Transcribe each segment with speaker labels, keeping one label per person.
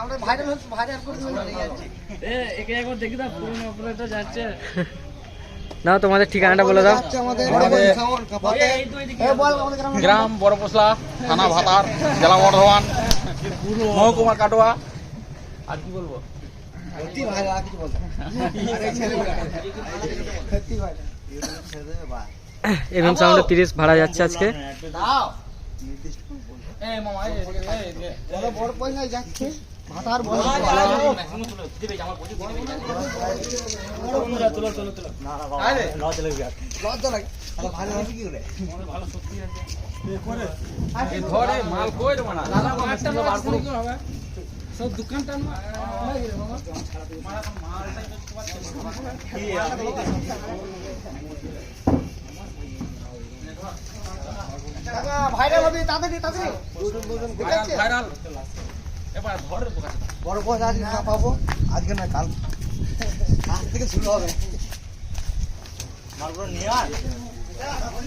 Speaker 1: আমরা ভাইরাল হচ্ছে ভাইরাল করে
Speaker 2: একে একবার দেখি দাও পুরনো অপারেটর যাচ্ছে
Speaker 3: নাও তোমাদের ঠিকানাটা বলে দাও।
Speaker 1: গ্রামে
Speaker 4: গ্রাম বড়পোসলা থানা ভাতার জেলা বর্ধমান মহকুমা কাটোয়া। আর কি বলব?
Speaker 3: এমএম সাউন্ডে তিরিশ ভাড়া যাচ্ছে আজকে।
Speaker 1: বড় পয়সা যাচ্ছে বড় লজ্জা লাগে ভালো হবে কি করে
Speaker 4: ধরে মাল কই দেবো না
Speaker 2: সব দোকানটা
Speaker 1: কাকা ভাইরাল হবে তাড়াতাড়ি তাড়াতাড়ি। ঠিক আছে
Speaker 4: ভাইরাল এবার ধরে
Speaker 1: বড় পয়সা আজকে না পাবো। আজকে না কাল। আজ থেকে শুরু হবে। মালগুলো নিয়ে
Speaker 4: আর ওই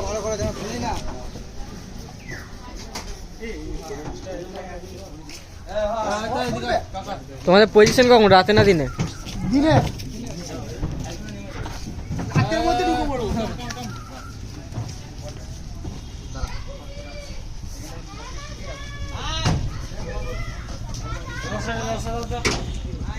Speaker 1: ভালো করে যেন বুঝলি না
Speaker 3: তোমাদের পজিশন কখন রাতে না দিনে?
Speaker 1: দিনে। হাতের মধ্যে ঢুকে